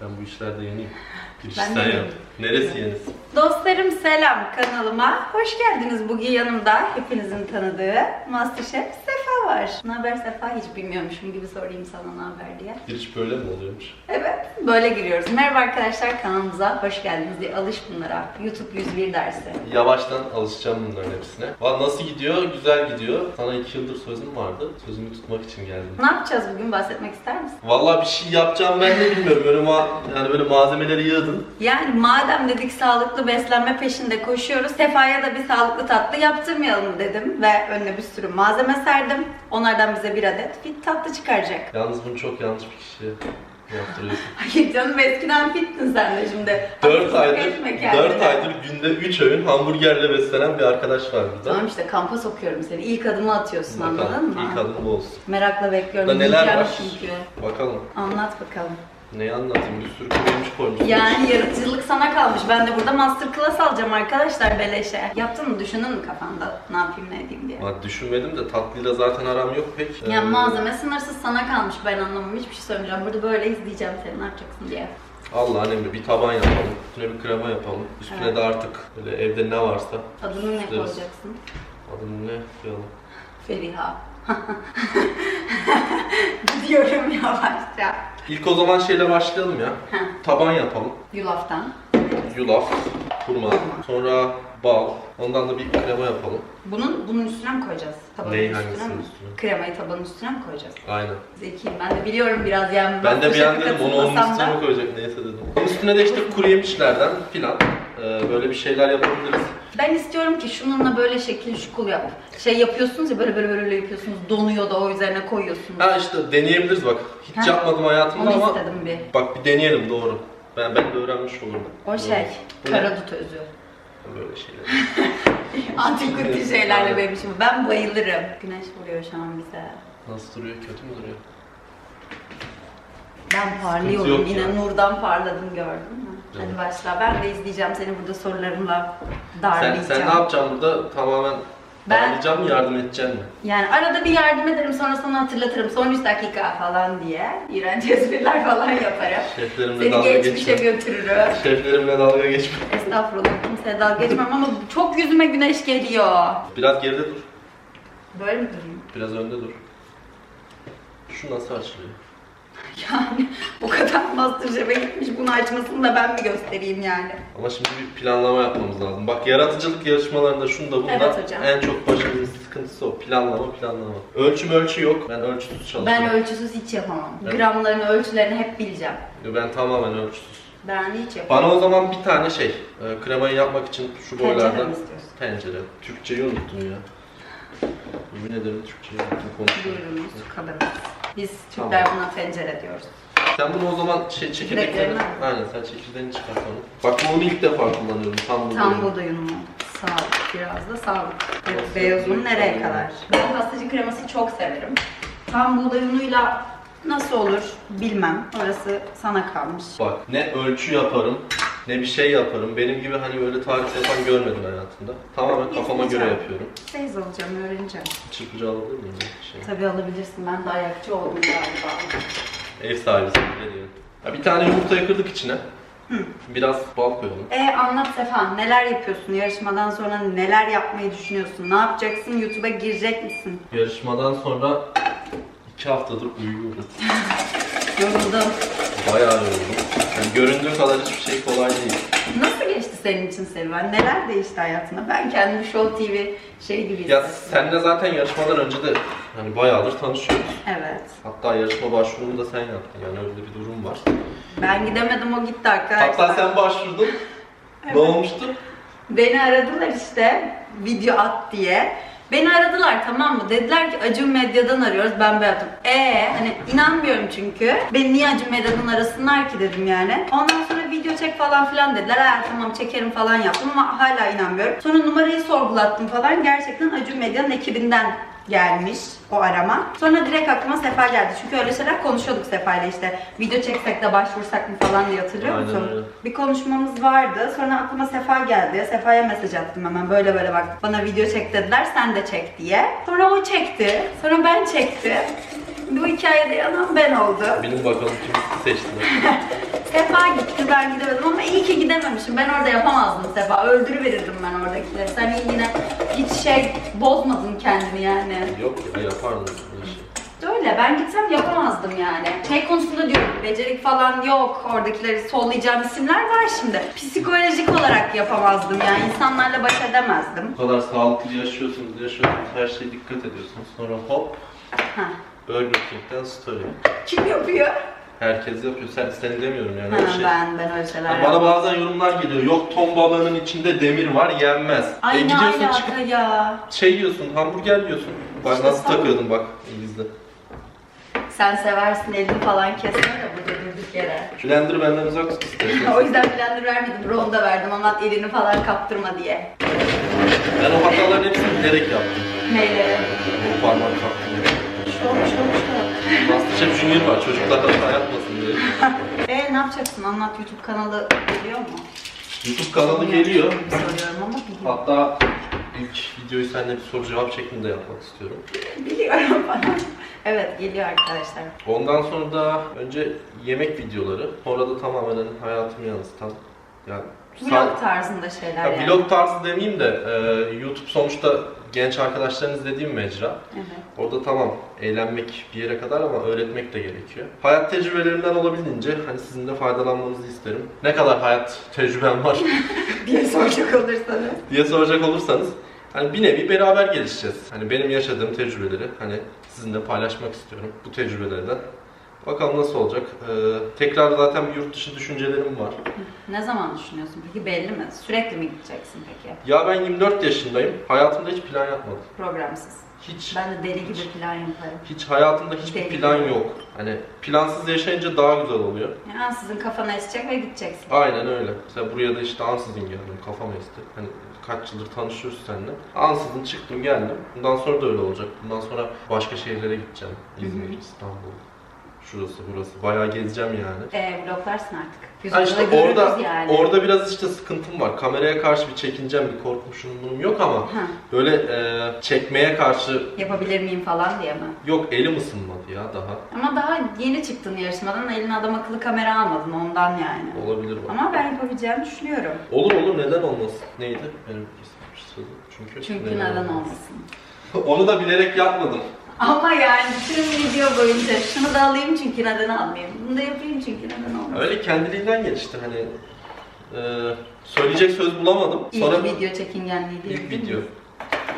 Ben bu işlerde yeniyim. Ben Girişten yap. yeniyim. Neresi yeniz? Dostlarım selam kanalıma. Hoş geldiniz. Bugün yanımda hepinizin tanıdığı Masterchef var. Ne haber Sefa? Hiç bilmiyormuşum gibi sorayım sana ne haber diye. Giriş böyle mi oluyormuş? Evet, böyle giriyoruz. Merhaba arkadaşlar kanalımıza hoş geldiniz diye alış bunlara. YouTube 101 dersi. Yavaştan alışacağım bunların hepsine. Valla nasıl gidiyor? Güzel gidiyor. Sana iki yıldır sözüm vardı. Sözümü tutmak için geldim. Ne yapacağız bugün bahsetmek ister misin? Vallahi bir şey yapacağım ben de bilmiyorum. Böyle ma yani böyle malzemeleri yığdın. Yani madem dedik sağlıklı beslenme peşinde koşuyoruz, Sefa'ya da bir sağlıklı tatlı yaptırmayalım dedim ve önüne bir sürü malzeme serdim. Onlardan bize bir adet fit tatlı çıkaracak. Yalnız bunu çok yanlış bir kişiye yaptırıyorsun. Hayır canım eskiden fittin sen de şimdi. 4 Haksızlık aydır, etme kendine. 4 aydır günde 3 öğün hamburgerle beslenen bir arkadaş var burada. Tamam işte kampa sokuyorum seni. İlk adımı atıyorsun Bakalım, anladın mı? İlk adım bu olsun. Merakla bekliyorum. Burada neler Yiyeceğim var? Çünkü. Bakalım. Anlat bakalım. Neyi anlatayım? Bir sürü yemiş koymuşsun. Yani yaratıcılık sana kalmış. Ben de burada masterclass alacağım arkadaşlar beleşe. Yaptın mı? Düşündün mü kafanda? Ne yapayım ne edeyim diye. Ha, düşünmedim de tatlıyla zaten aram yok pek. Yani Ee, malzeme sınırsız sana kalmış. Ben anlamam. Hiçbir şey söylemeyeceğim. Burada böyle izleyeceğim seni ne yapacaksın diye. Allah'ın emri bir taban yapalım. Üstüne bir krema yapalım. Üstüne Evet. de artık böyle evde ne varsa. Adını ne koyacaksın? Adını ne koyalım? Feriha. Gidiyorum yavaşça. İlk o zaman şeyle başlayalım ya. Heh. Taban yapalım. Yulaftan. Yulaf, hurma, sonra bal. Ondan da bir krema yapalım. Bunun bunun üstüne mi koyacağız? Tabanın Neyin üstüne hangisinin mi? üstüne? Kremayı tabanın üstüne mi koyacağız? Aynen. Zekiyim. Ben de biliyorum biraz yani. Ben de bir an dedim onu onun katılmasam üstüne da. mi koyacak neyse dedim. Onun üstüne de işte kuru yemişlerden filan ee, böyle bir şeyler yapabiliriz. Ben istiyorum ki şununla böyle şekil şukul yap. Şey yapıyorsunuz ya böyle böyle böyle yapıyorsunuz. Donuyor da o üzerine koyuyorsunuz. Ha işte deneyebiliriz bak. Hiç Ha. yapmadım hayatımda Onu ama istedim bir. bak bir deneyelim doğru. Ben ben de öğrenmiş olurum. O şey, Bu ne? karadut özü. Böyle şeyler. Antikunti şeylerle benim işim. Ben bayılırım. Güneş vuruyor şu an bize. Nasıl duruyor? Kötü mü duruyor? Ben parlıyorum. yok Yine ya. nurdan parladım gördün mü? Hadi başla. Ben de izleyeceğim seni burada sorularımla Sen, darlayacağım. sen ne yapacaksın burada? Tamamen Ben- darlayacağım mı yardım edeceksin mi? Yani arada bir yardım ederim sonra sana hatırlatırım. Son 3 dakika falan diye. İğrenç espriler falan yaparım. Şeflerimle Seni dalga geçmişe geçme. götürürüm. Şeflerimle dalga geçme. Estağfurullah kimseye dalga geçmem ama çok yüzüme güneş geliyor. Biraz geride dur. Böyle mi durayım? Biraz önde dur. Şu nasıl açılıyor? Yani o kadar Masterchef'e gitmiş bunu açmasını da ben mi göstereyim yani? Ama şimdi bir planlama yapmamız lazım. Bak yaratıcılık yarışmalarında şunda bunda Evet hocam. en çok başarının sıkıntısı o. Planlama planlama. Ölçüm ölçü yok. Ben ölçüsüz çalışıyorum. Ben ölçüsüz hiç yapamam. Evet. Gramlarını, ölçülerini hep bileceğim. Ben tamamen ölçüsüz. Ben hiç yapamam. Bana o zaman bir tane şey, e, kremayı yapmak için şu Tencere boylarda mi istiyorsun? tencere. Türkçeyi unuttum ya. Yemin ederim Türkçeyi unuttum. Buyurunuz kabınız. Biz Türkler Tamam. buna tencere diyoruz. Sen bunu o zaman şey çekirdeklerini... Çekirdeklerini mi? Aynen sen çekirdeğini çıkart onu. Bak bunu ilk defa kullanıyorum tam bu Tam buğday unu. Sağlık, biraz da sağlık. Evet, beyaz un nereye kadar? Ben pastacı kreması çok severim. Tam buğday unuyla nasıl olur bilmem. Orası sana kalmış. Bak ne ölçü yaparım, ne bir şey yaparım. Benim gibi hani böyle tarif yapan görmedim hayatımda. Tamamen kafama göre yapıyorum. Teyze olacağım, öğreneceğim. Çırpıcı alabilir miyim? bir Şey. Tabii alabilirsin. Ben de ayakçı oldum galiba. Ev sahibisin bile diyorum. Ya bir tane yumurta kırdık içine. Biraz bal koyalım. E anlat Sefa, neler yapıyorsun? Yarışmadan sonra neler yapmayı düşünüyorsun? Ne yapacaksın? YouTube'a girecek misin? Yarışmadan sonra iki haftadır uyuyorum. Yoruldum. Bayağı yoruldum. Yani göründüğü kadar hiçbir şey kolay değil. Nasıl geçti senin için serüven? Neler değişti hayatında? Ben kendimi Show TV şey gibi Ya hissettim. senle zaten yarışmadan önce de hani bayağıdır tanışıyoruz. Evet. Hatta yarışma başvurumu da sen yaptın yani öyle bir durum var. Ben gidemedim o gitti arkadaşlar. Hatta sen başvurdun. Ne olmuştu? Beni aradılar işte video at diye. Beni aradılar tamam mı? Dediler ki Acun Medya'dan arıyoruz. Ben böyle yaptım. Ee hani inanmıyorum çünkü. Beni niye Acun Medya'dan arasınlar ki dedim yani. Ondan sonra video çek falan filan dediler. Ha tamam çekerim falan yaptım ama hala inanmıyorum. Sonra numarayı sorgulattım falan. Gerçekten Acun Medya'nın ekibinden gelmiş o arama. Sonra direkt aklıma Sefa geldi. Çünkü öyle şeyler konuşuyorduk Sefa ile işte. Video çeksek de başvursak mı falan diye hatırlıyor Aynen musun? öyle. Bir konuşmamız vardı. Sonra aklıma Sefa geldi. Sefa'ya mesaj attım hemen böyle böyle bak bana video çek dediler sen de çek diye. Sonra o çekti. Sonra ben çektim. Bu hikayede yanan ben oldu. Bilin bakalım kim seçti. Sefa gitti ben gidemedim ama iyi ki gidememişim. Ben orada yapamazdım Sefa. Öldürüverirdim ben oradakileri. Sen iyi yine hiç şey bozmadın kendini yani. Yok ya yapardım işi. Öyle ben gitsem yapamazdım yani. Şey konusunda diyorum becerik falan yok. Oradakileri sollayacağım isimler var şimdi. Psikolojik olarak yapamazdım yani insanlarla baş edemezdim. Bu kadar sağlıklı yaşıyorsunuz, yaşıyorsunuz, her şeye dikkat ediyorsunuz. Sonra hop, Ha. Burger King'den story. Kim yapıyor? Herkes yapıyor. Sen, seni demiyorum yani Ha, öyle şey. ben ben öyle şeyler Ya bana bazen yorumlar geliyor. Yok ton balığının içinde demir var yenmez. e Ay ne gidiyorsun alaka çıkıp ya. şey yiyorsun, hamburger yiyorsun. Bak İşte nasıl sen- takıyordun bak İngiliz'de. Sen seversin elini falan kesme de burada durduk yere. Blender benden uzak tut istersen. o yüzden blender vermedim, ronda verdim ama elini falan kaptırma diye. ben o hataların hepsini bilerek yaptım. Neyleri? O parmak kaptım. Junior var. Çocuklar hata yapmasın diye. Eee ne yapacaksın? Anlat YouTube kanalı geliyor mu? YouTube kanalı geliyor. Soruyorum ama biliyorum. Hatta ilk videoyu seninle bir soru cevap şeklinde yapmak istiyorum. Biliyorum falan. evet geliyor arkadaşlar. Ondan sonra da önce yemek videoları, sonra da tamamen hani hayatımı yansıtan yani Vlog tarzında şeyler Ya yani. vlog tarzı demeyeyim de e, YouTube sonuçta genç arkadaşların izlediğim mecra. Evet. Orada tamam eğlenmek bir yere kadar ama öğretmek de gerekiyor. Hayat tecrübelerimden olabildiğince hani sizin de faydalanmanızı isterim. Ne kadar hayat tecrübem var diye soracak olursanız. diye soracak olursanız hani bir nevi beraber gelişeceğiz. Hani benim yaşadığım tecrübeleri hani sizinle paylaşmak istiyorum bu tecrübelerden. Bakalım nasıl olacak. Ee, tekrar zaten bir yurt dışı düşüncelerim var. Ne zaman düşünüyorsun peki belli mi? Sürekli mi gideceksin peki? Ya ben 24 yaşındayım. Hayatımda hiç plan yapmadım. Programsız. Hiç Ben de deli gibi plan yaparım. hiç hayatımda hiçbir Değil. plan yok. Hani plansız yaşayınca daha güzel oluyor. Yani sizin kafana esecek ve gideceksin. Aynen öyle. Mesela buraya da işte ansızın geldim. Kafam esti. Hani kaç yıldır tanışıyoruz seninle. Ansızın çıktım geldim. Bundan sonra da öyle olacak. Bundan sonra başka şehirlere gideceğim. İzmir. İstanbul. Şurası burası. Bayağı gezeceğim yani. Eee vloglarsın artık. Ha işte görürüz orada yani. orada biraz işte sıkıntım var. Kameraya karşı bir çekincem, bir bunun yok ama Ha, böyle e, çekmeye karşı yapabilir miyim falan diye mi? yok elim ısınmadı ya daha. Ama daha yeni çıktın yarışmadan eline adam akıllı kamera almadın ondan yani. Olabilir bak. Ama ben yapabileceğimi düşünüyorum. Olur olur neden olmasın? Neydi? Benim sözüm. Çünkü Çünkü neden olmasın. Onu da bilerek yapmadım. Ama yani bütün video boyunca şunu da alayım çünkü neden almayayım. Bunu da yapayım çünkü neden olmasın. Öyle kendiliğinden gelişti hani e, söyleyecek söz bulamadım. İlk Sonra video çekingenliği değil ilk mi? video.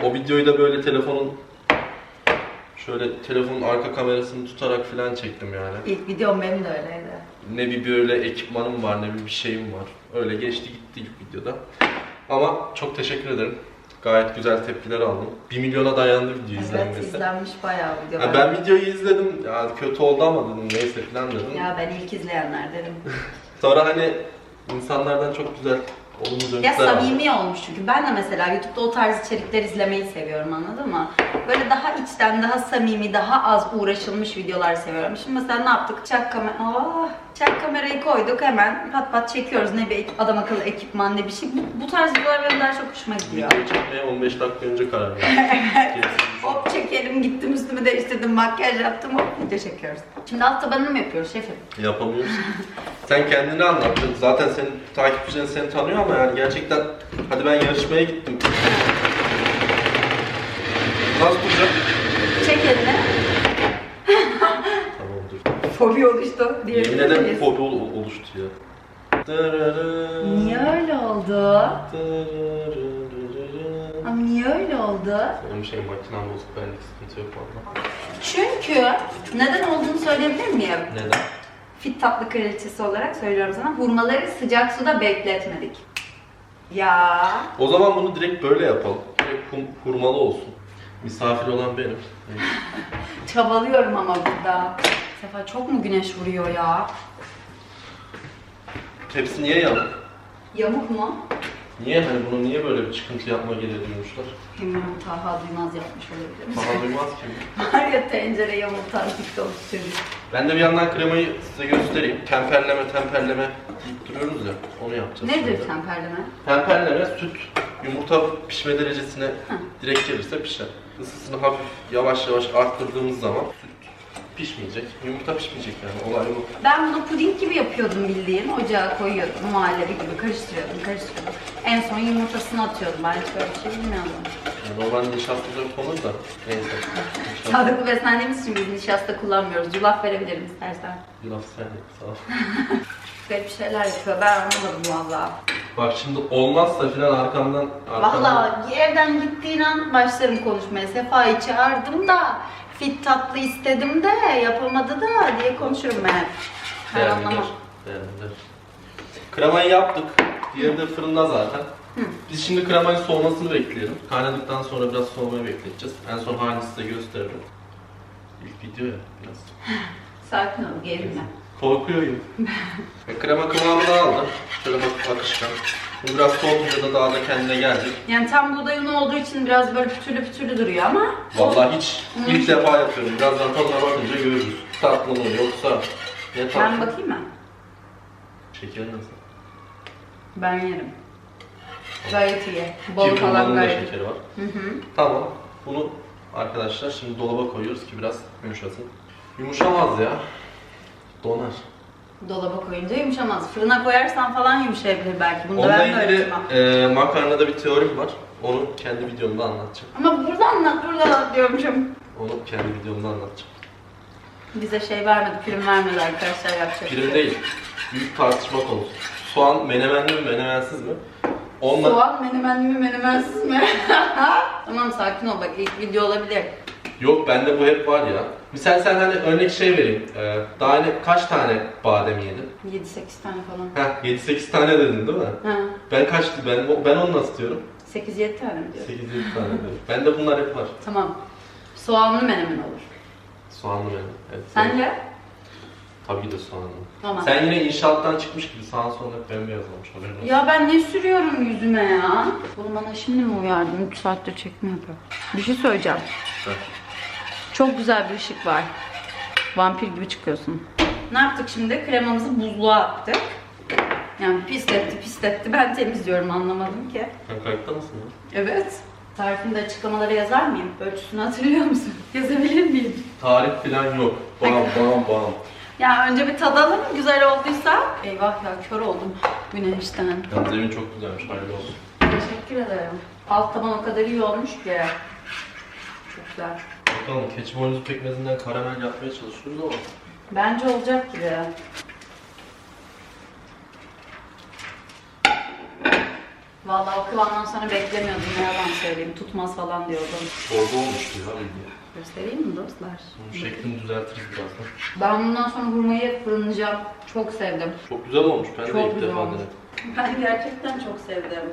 O videoyu da böyle telefonun şöyle telefonun arka kamerasını tutarak falan çektim yani. İlk videom benim de öyleydi. Ne bir böyle ekipmanım var ne bir bir şeyim var. Öyle geçti gitti ilk videoda. Ama çok teşekkür ederim. Gayet güzel tepkiler aldım. 1 milyona dayandı video Evet izlenmesi. izlenmiş bayağı video. Ha, ben videoyu izledim. Ya kötü oldu ama dedim neyse falan dedim. Ya ben ilk izleyenler dedim. Sonra hani insanlardan çok güzel olumlu Ya dönüşler aldım. samimi olmuş çünkü ben de mesela YouTube'da o tarz içerikler izlemeyi seviyorum anladın mı? Böyle daha içten, daha samimi, daha az uğraşılmış videolar seviyorum. Şimdi mesela ne yaptık? Çak kamera, oh, çak kamerayı koyduk hemen pat pat çekiyoruz. Ne bir adam akıllı ekipman ne bir şey. Bu, bu tarz videolar benim daha çok hoşuma gidiyor. Videoyu çekmeye 15 dakika önce karar verdim. Hop çekelim gittim üstümü değiştirdim makyaj yaptım hop video çekiyoruz. Şimdi alt tabanını mı yapıyoruz şefim? Yapamıyoruz. Sen kendini anlattın. Zaten senin takipçilerin seni tanıyor ama yani gerçekten hadi ben yarışmaya gittim. Nasıl duracak? Çek elini. Fobi oluştu diyebilir Yemin ederim miyiz? fobi ol- oluştu ya. Niye öyle oldu? Ama niye öyle oldu? Benim şey makinem bozuk benlik sıkıntı yok valla. Çünkü neden olduğunu söyleyebilir miyim? Neden? Fit tatlı kraliçesi olarak söylüyorum sana. Hurmaları sıcak suda bekletmedik. Ya O zaman bunu direkt böyle yapalım. Direkt hum- hurmalı olsun. Misafir olan benim. Çabalıyorum ama burada. Sefa çok mu güneş vuruyor ya? Tepsi niye yanık? Yamuk mu? Niye hani bunu niye böyle bir çıkıntı yapma gereği duymuşlar? Bilmiyorum Taha Duymaz yapmış olabilir. Bana duymaz ki. Var ya tencere yamultan TikTok çocuk. Ben de bir yandan kremayı size göstereyim. Temperleme temperleme deyip duruyoruz ya. Onu yapacağız. Nedir şimdi. temperleme? Temperleme süt yumurta pişme derecesine direkt gelirse pişer. Isısını hafif yavaş yavaş arttırdığımız zaman süt pişmeyecek. Yumurta pişmeyecek yani olay bu. Ben bunu puding gibi yapıyordum bildiğin. Ocağa koyuyordum muhallebi gibi karıştırıyordum, karıştırıyordum. En son yumurtasını atıyordum. Ben hiç böyle bir şey bilmiyordum. Yani normalde nişasta da konur da neyse. Sağlıklı beslendiğimiz için biz nişasta kullanmıyoruz. Yulaf verebilirim istersen. Yulaf sen sağ ol. Garip şeyler yapıyor. Ben anlamadım valla. Bak şimdi olmazsa filan arkamdan... arkamdan Valla evden gittiğin an başlarım konuşmaya. Sefa'yı çağırdım da fit tatlı istedim de yapamadı da diye konuşurum ben. Her Beğendiler. anlamam. Beğendiler. Kremayı yaptık. Diğeri de fırında zaten. Biz şimdi kremayın soğumasını bekleyelim. Kaynadıktan sonra biraz soğumayı bekleteceğiz. En son halini size gösteririm. İlk video ya biraz. Sakin ol, gerilme. Korkuyorum. E, krema kıvamını aldı. Şöyle bak akışkan. Bu biraz soğutunca da daha da kendine gelecek. Yani tam buğday unu olduğu için biraz böyle pütürlü pütürlü duruyor ama Vallahi hiç ilk defa yapıyorum. Birazdan tadına bakınca görürüz. Tatlı mı yoksa ne tatlı? ben bakayım mı? Şeker nasıl? Ben yerim. Gayet iyi. Bol falan gayet şekeri var. Hı hı. Tamam. Bunu arkadaşlar şimdi dolaba koyuyoruz ki biraz yumuşasın. Yumuşamaz ya. Donar. Dolaba koyunca yumuşamaz. Fırına koyarsan falan yumuşayabilir belki. Bunu da Onunla ben ilgili yapamam. e, makarnada bir teorim var. Onu kendi videomda anlatacağım. Ama burada anlat, burada anlat diyormuşum. Onu kendi videomda anlatacağım. Bize şey vermedi, prim vermedi arkadaşlar yapacak. Prim değil. Büyük tartışma konusu. Soğan menemenli mi menemensiz mi? Onunla Soğan menemenli mi menemensiz mi? tamam sakin ol bak ilk video olabilir. Yok bende bu hep var ya. Misal sen hani örnek şey vereyim. Ee, daha hani kaç tane badem yedin? 7-8 tane falan. Heh 7-8 tane dedin değil mi? Ha, Ben kaç ben ben onu nasıl diyorum? 8-7 tane mi diyorsun? 8-7 tane diyorum. Bende bunlar hep var. Tamam. Soğanlı menemen olur. Soğanlı benim. Evet. Sence? Tabii de soğanlı. Tamam. Sen yine inşaattan çıkmış gibi sağın solun hep bembeyaz olmuş haberin olsun. Ya ben ne sürüyorum yüzüme ya? Bunu bana şimdi mi uyardın? 3 saattir çekme yapıyor. Bir şey söyleyeceğim. Heh. Çok güzel bir ışık var. Vampir gibi çıkıyorsun. Ne yaptık şimdi? Kremamızı buzluğa attık. Yani pisletti pisletti. Ben temizliyorum anlamadım ki. Sen kayıtta mısın ya? Evet. Tarifinde açıklamalara yazar mıyım? Ölçüsünü hatırlıyor musun? Yazabilir miyim? Tarif falan yok. Bam bam bam. Ya önce bir tadalım. Güzel olduysa. Eyvah ya kör oldum güneşten. Yalnız evin çok güzelmiş. Hayırlı olsun. Teşekkür ederim. Alt taban o kadar iyi olmuş ki. Çok güzel. Bakalım keçi boynuzu pekmezinden karamel yapmaya çalışıyoruz ama. Bence olacak gibi. Vallahi o kıvamdan sonra beklemiyordum ne yalan söyleyeyim. Tutmaz falan diyordum. Çorba olmuştu ya bildiğin. Göstereyim mi dostlar? Bunun şeklini düzeltiriz birazdan. Ben bundan sonra hurmayı fırınlayacağım. Çok sevdim. Çok güzel olmuş. Ben Çok de ilk güzel defa olmuş. denedim. Ben gerçekten çok sevdim.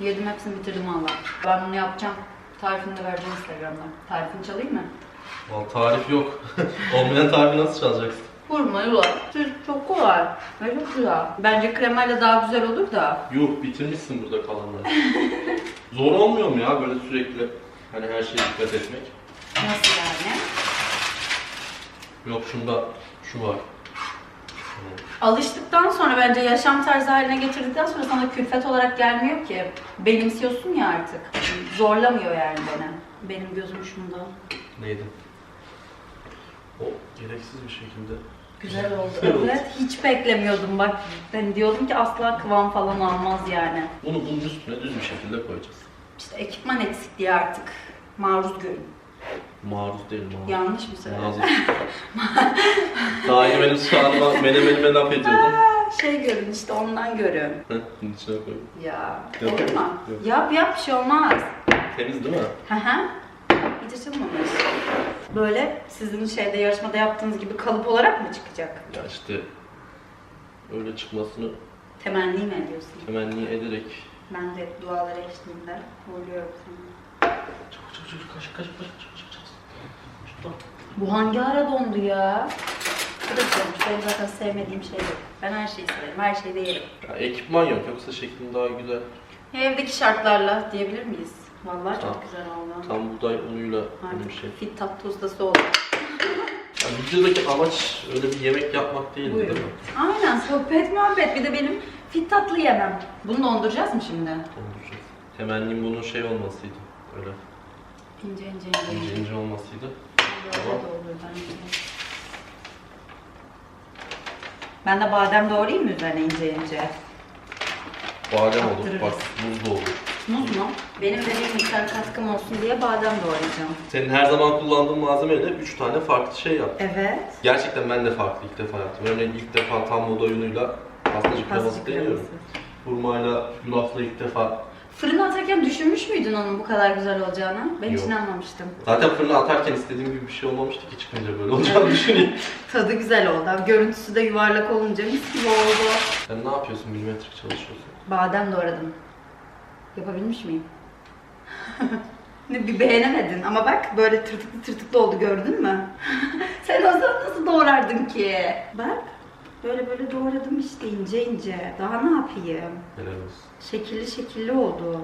Yedim hepsini bitirdim valla. Ben bunu yapacağım. Tarifini de vereceğim Instagram'da. Tarifini çalayım mı? Vallahi tarif yok. Olmayan tarifi nasıl çalacaksın? Hurmayı var. Süt çok kolay. Ve çok güzel. Bence kremayla daha güzel olur da. Yuh bitirmişsin burada kalanları. Zor olmuyor mu ya böyle sürekli hani her şeye dikkat etmek? Nasıl yani? Yok şunda şu var. Alıştıktan sonra bence yaşam tarzı haline getirdikten sonra sana külfet olarak gelmiyor ki. Benimsiyorsun ya artık. Zorlamıyor yani beni. Benim gözüm şunda. Neydi? O gereksiz bir şekilde. Güzel oldu. Evet, hiç beklemiyordum bak. Ben diyordum ki asla kıvam falan almaz yani. Bunu bunun üstüne düz bir şekilde koyacağız. İşte ekipman eksikliği artık. Maruz görün. Maruz değil maruz. Yanlış mı söyledim? Daha yeni benim soğanıma menemenime laf ediyordun. Şey görün işte ondan görün. Heh, bunun içine koy. Ya Yok, olur mu? yok. Yap yap bir şey olmaz. Temiz değil mi? Hı hı. Hiç açılmamış. Böyle sizin şeyde yarışmada yaptığınız gibi kalıp olarak mı çıkacak? Ya işte öyle çıkmasını Temenni mi ediyorsun? temenni ederek Ben de dualar eşliğinde uğurluyorum seni. Çabuk çabuk çabuk kaç kaç kaç kaç kaç. Bu hangi ara dondu ya? Kırık olmuş. Benim zaten sevmediğim şey yok. Ben her şeyi severim. Her şeyi de yerim. Ya ekipman yok yoksa şeklin daha güzel. Evdeki şartlarla diyebilir miyiz? Vallahi çok Tamam. güzel oldu. Tam buğday unuyla hani bir şey. fit tatlı ustası oldum. Ya videodaki amaç öyle bir yemek yapmak değildi Buyurun. değil mi? Aynen sohbet muhabbet. Bir de benim fit tatlı yemem. Bunu donduracağız mı şimdi? Donduracağız. Temennim bunun şey olmasıydı. Öyle İnce ince ince. ince ince olmasıydı. Böyle de olur bence. Ben de badem doğrayayım mı üzerine ince ince? Badem olur, Attırırız. bak muz da olur. Muz mu? Benim de bir miktar katkım olsun diye badem doğrayacağım. Senin her zaman kullandığın malzemeyle 3 tane farklı şey yap. Evet. Gerçekten ben de farklı ilk defa yaptım. Örneğin ilk defa tam moda oyunuyla pastacı kreması Pastacı deniyorum. Hurmayla, yulafla ilk defa. Fırına atarken düşünmüş müydün onun bu kadar güzel olacağını? Ben hiç Yok. inanmamıştım. Zaten fırına atarken istediğim gibi bir şey olmamıştı ki çıkınca böyle olacağını düşüneyim. Tadı güzel oldu. Görüntüsü de yuvarlak olunca mis gibi oldu. Sen ne yapıyorsun? Milimetrik çalışıyorsun. Badem doğradım. Yapabilmiş miyim? ne bir beğenemedin ama bak böyle tırtıklı tırtıklı oldu gördün mü? Sen o zaman nasıl doğrardın ki? Bak böyle böyle doğradım işte ince ince. Daha ne yapayım? Helal olsun. Şekilli şekilli oldu.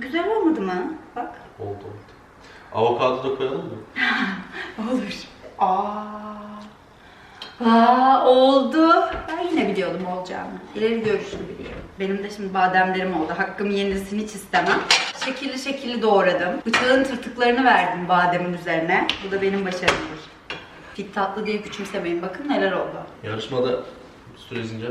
Güzel olmadı mı? Bak. Oldu oldu. Avokado da koyalım mı? Olur. Aa. Aa oldu. Ben yine biliyordum olacağını. İleri görüşlü biliyorum. Benim de şimdi bademlerim oldu. Hakkım yenilsin hiç istemem. Şekilli şekilli doğradım. Bıçağın tırtıklarını verdim bademin üzerine. Bu da benim başarımdır. Fit tatlı diye küçümsemeyin. Bakın neler oldu. Yarışmada sürecince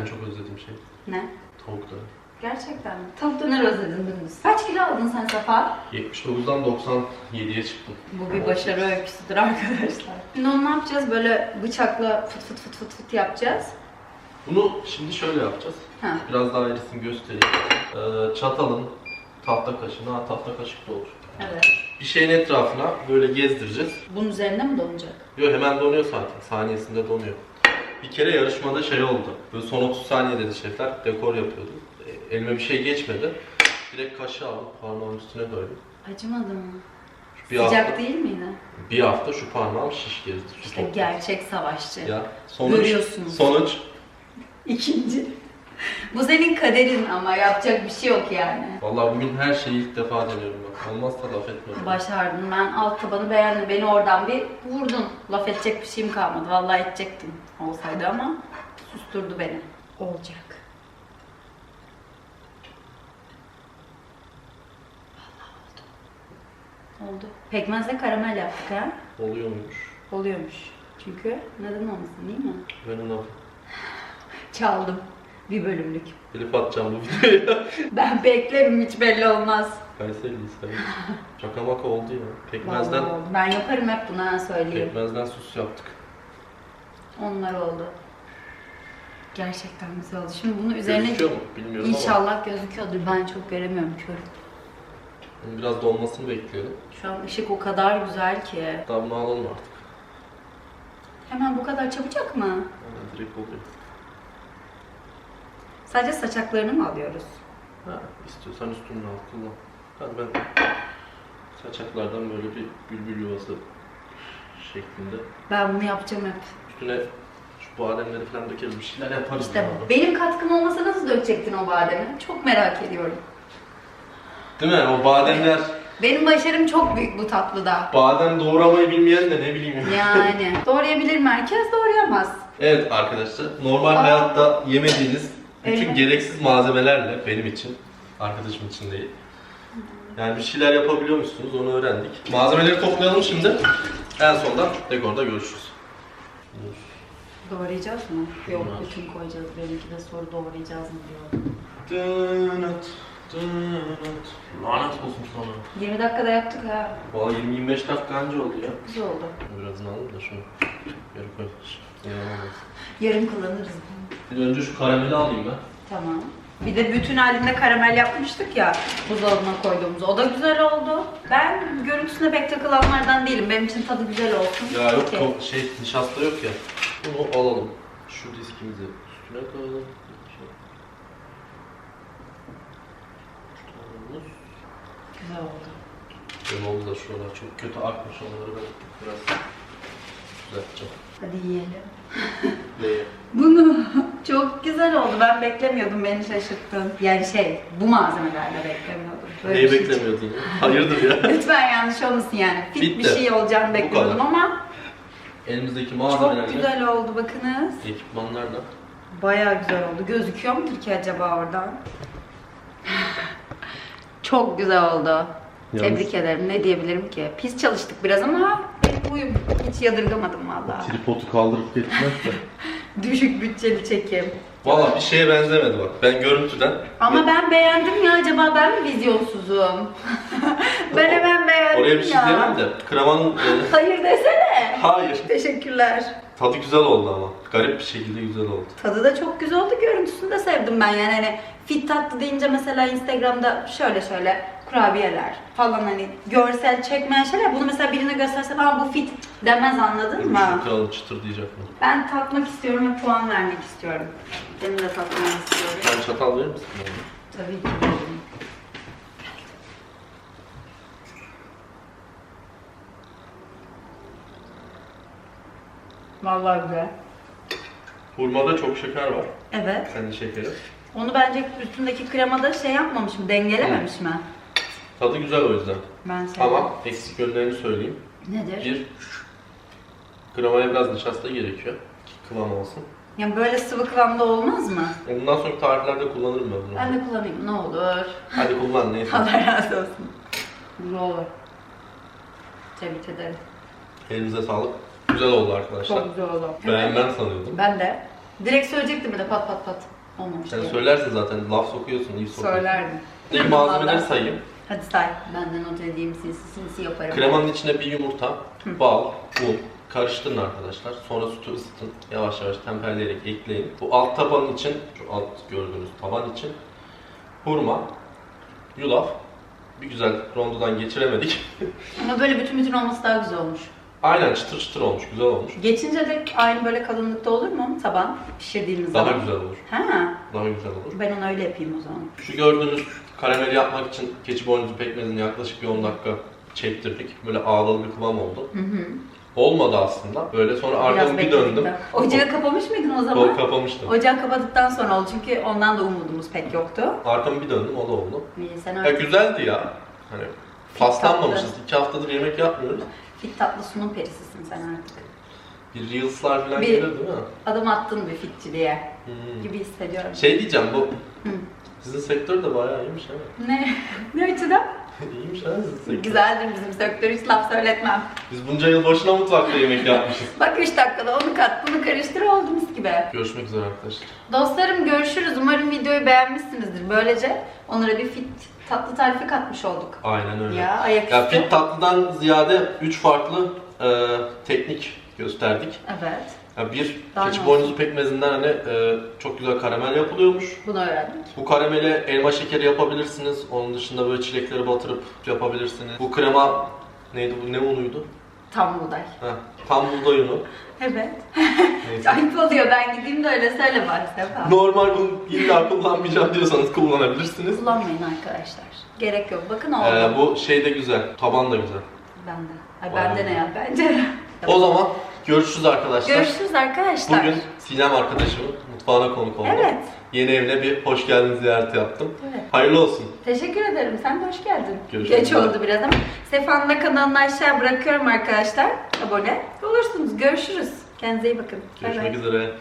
en çok özlediğim şey Ne? tavuk döner. Gerçekten mi? Tavuk döner özledin dümdüz. Kaç kilo aldın sen Safa? 79'dan 97'ye çıktım. Bu bir başarı öyküsüdür arkadaşlar. Şimdi onu ne yapacağız? Böyle bıçakla fıt fıt fıt fıt fıt yapacağız. Bunu şimdi şöyle yapacağız. Ha. Biraz daha irisini göstereyim. Ee, çatalın tahta kaşığına, ha, tahta kaşık da olur. Evet. Bir şeyin etrafına böyle gezdireceğiz. Bunun üzerine mi donacak? Yok hemen donuyor zaten. Saniyesinde donuyor. Bir kere yarışmada şey oldu. Böyle son 30 saniye dedi şefler. Dekor yapıyordu. E, Elime bir şey geçmedi. Direkt kaşığı aldım. Parmağımın üstüne koydum. Acımadı mı? Bir Sıcak hafta, değil miydi? bir hafta şu parmağım şiş gezdi. Şu İşte gerçek savaşçı. Ya sonuç, Görüyorsunuz. sonuç İkinci. Bu senin kaderin ama yapacak bir şey yok yani. Vallahi bugün her şeyi ilk defa deniyorum bak. Olmazsa laf etmiyorum. Başardın. Ben alt tabanı beğendim. Beni oradan bir vurdun. Laf edecek bir şeyim kalmadı. Vallahi edecektim olsaydı ama susturdu beni. Olacak. Vallahi oldu. Oldu. Pekmezle karamel yaptık ha. Oluyormuş. Oluyormuş. Çünkü neden olmasın değil mi? Ben onu Çaldım. Bir bölümlük. Elif atacağım bu videoya. Ben beklerim hiç belli olmaz. Kayseri'liyiz tabii. Şaka maka oldu ya. Pekmezden, Vallahi oldu. Ben yaparım hep bunu ha söyleyeyim. pekmezden sus yaptık. Onlar oldu. Gerçekten güzel oldu. Şimdi bunu üzerine Gözüküyor mu? Bilmiyorum ama. inşallah gözüküyordur. Ben çok göremiyorum körüm. Bunun biraz dolmasını bekliyorum. Şu an ışık o kadar güzel ki. Bunu alalım artık. Hemen bu kadar çabucak mı? Hemen direkt oluyor. Sadece saçaklarını mı alıyoruz? Ha, istiyorsan üstünden al kullan. Hadi ben saçaklardan böyle bir bülbül yuvası şeklinde. Ben bunu yapacağım hep. Üstüne şu bademleri falan dökeriz bir şeyler yaparız. İşte ya. benim katkım olmasa nasıl dökecektin o bademi? Çok merak ediyorum. Değil mi? O bademler, Benim başarım çok büyük bu tatlıda. badem doğramayı bilmeyen de ne bileyim ya. Yani doğrayabilir mi herkes? Doğrayamaz. Evet arkadaşlar, normal Aa. hayatta yemediğiniz bütün gereksiz malzemelerle benim için, arkadaşım için değil. Yani bir şeyler yapabiliyormuşsunuz, onu öğrendik. Malzemeleri toplayalım şimdi. En sondan dekorda görüşürüz. Doğrayacağız mı? Yok Bilmem. bütün koyacağız. Benimki de soru doğrayacağız mı diyor. Dınıt, dınıt. Lanet olsun sana. 20 dakikada yaptık ha. Valla 20-25 dakika anca oldu ya. Güzel oldu. Birazını alalım da şunu yarı koy. Yarın kullanırız. Bir önce şu karameli alayım ben. Tamam. Bir de bütün halinde karamel yapmıştık ya buzdolabına koyduğumuz. O da güzel oldu. Ben görüntüsüne pek takılanlardan değilim. Benim için tadı güzel olsun. Ya yok Okey. şey nişasta yok ya. Bunu alalım. Şu diskimizi üstüne koyalım. Şey. Güzel oldu. Oldu da şuralar çok kötü akmış onları ben biraz düzelteceğim. Hadi yiyelim. Bunu çok güzel oldu. Ben beklemiyordum. Beni şaşırttın. Yani şey bu malzemelerle beklemiyordum. Böyle Neyi bir şey beklemiyordun ya? Hayırdır ya? Lütfen yanlış olmasın yani. Fit bir Bitti. şey olacağını bekliyordum kadar. ama Elimizdeki çok malzemelerle, güzel oldu bakınız. ekipmanlarla Bayağı güzel oldu. Gözüküyor mudur ki acaba oradan? çok güzel oldu. Yalnız- Tebrik ederim. Ne diyebilirim ki? Pis çalıştık biraz ama huyum. Hiç yadırgamadım vallahi. Tripodu kaldırıp getirmek de. Düşük bütçeli çekim. Valla bir şeye benzemedi bak. Ben görüntüden Ama ben beğendim ya acaba ben mi vizyonsuzum? ben hemen beğendim oraya bir şey ya. diyemem de. Kremanın... e, Hayır desene. hayır. Teşekkürler. Tadı güzel oldu ama. Garip bir şekilde güzel oldu. Tadı da çok güzel oldu. Görüntüsünü de sevdim ben yani hani fit tatlı deyince mesela Instagram'da şöyle şöyle kurabiyeler falan hani görsel çekmeyen şeyler. Bunu mesela birine göstersen aa bu fit demez anladın mı? Kralın çıtır diyecek mi? Ben tatmak istiyorum ve puan vermek istiyorum. Benim de tatmak istiyorum. Sen çatal verir misin bana? Tabii ki. veririm. Vallahi güzel. Hurmada çok şeker var. Evet. Kendi şekeri. Onu bence üstündeki kremada şey yapmamış mı? Dengelememiş mi? Tadı güzel o yüzden. Ben sevdim. Ama eksik yönlerini söyleyeyim. Nedir? Bir, kremaya biraz nişasta gerekiyor ki kıvam olsun. Ya böyle sıvı kıvamda olmaz mı? E bundan sonraki tariflerde kullanırım ben bunu. Ben de kullanayım ne olur. Hadi kullan neyse. Allah razı olsun. Ne olur. Tebrik ederim. Elinize sağlık. Güzel oldu arkadaşlar. Çok güzel oldu. Beğenmem sanıyordum. Ben de. Direkt söyleyecektim bir de pat pat pat. Olmamış Sen diye. söylersin zaten, laf sokuyorsun, iyi sokuyorsun. Söylerdim. İlk malzemeleri sayayım. Hadi say. Ben de not edeyim sinsi sinsi yaparım. Kremanın içine bir yumurta, bal, un karıştırın arkadaşlar. Sonra sütü ısıtın. Yavaş yavaş temperleyerek ekleyin. Bu alt tabanın için, şu alt gördüğünüz taban için hurma, yulaf. Bir güzel rondodan geçiremedik. Ama böyle bütün bütün olması daha güzel olmuş. Aynen çıtır çıtır olmuş, güzel olmuş. Geçince de aynı böyle kalınlıkta olur mu taban pişirdiğimiz Daha zaman? güzel olur. Ha, Daha güzel olur. ben onu öyle yapayım o zaman. Şu gördüğünüz karameli yapmak için keçi boynuzu pekmezini yaklaşık bir 10 dakika çektirdik. Böyle ağdalı bir kıvam oldu. Hı hı. Olmadı aslında. Böyle sonra arkamı bir döndüm. Ocağı kapamış mıydın o zaman? kapamıştım. Ocağı kapadıktan sonra oldu çünkü ondan da umudumuz pek yoktu. Arkamı bir döndüm, o da oldu. İyi sen Ya öyle güzeldi ya. Hani paslanmamışız. İki haftadır yemek yapmıyoruz. fit tatlı sunum perisisin sen artık. Bir Reels'lar falan Bir- geliyor değil mi? Adım attın bir fitçiliğe Hmm. gibi hissediyorum. Şey diyeceğim bu Hı. Sizin sektör de bayağı iyiymiş ha. Ne? ne açıdan? iyiymiş ha sizin sektör. Güzeldir bizim sektör hiç laf söyletmem. Biz bunca yıl boşuna mutfakta yemek yapmışız. Bak 3 dakikada onu kat bunu karıştır oldu mis gibi. Görüşmek üzere arkadaşlar. Dostlarım görüşürüz. Umarım videoyu beğenmişsinizdir. Böylece onlara bir fit tatlı tarifi katmış olduk. Aynen öyle. Ya ayaküstü. Ya fit tatlıdan ziyade 3 farklı e, teknik gösterdik. Evet. Ya bir Daha keçi boynuzu pekmezinden hani e, çok güzel karamel yapılıyormuş. Bunu öğrendik. Bu karameli elma şekeri yapabilirsiniz. Onun dışında böyle çilekleri batırıp yapabilirsiniz. Bu krema neydi bu ne unuydu? Tam buğday. Heh, tam buğday unu. Evet. Neyse. Ayıp oluyor. Ben gideyim de öyle söyle bari Sefa. Normal bunu illa kullanmayacağım diyorsanız kullanabilirsiniz. Kullanmayın arkadaşlar. Gerek yok. Bakın oldu. Ee, bu şey de güzel, taban da güzel. Bende. Ay bende ne ya? Bence. O zaman görüşürüz arkadaşlar. Görüşürüz arkadaşlar. Bugün Sinem arkadaşımın mutfağına konuk oldum. Evet. Yeni evine bir hoş geldin ziyareti yaptım. Evet. Hayırlı olsun. Teşekkür ederim. Sen de hoş geldin. Görüşmek Geç üzere. oldu biraz ama. Sefa'nın da kanalını aşağı bırakıyorum arkadaşlar. Abone olursunuz. Görüşürüz. Kendinize iyi bakın. Bay bay. Görüşmek üzere.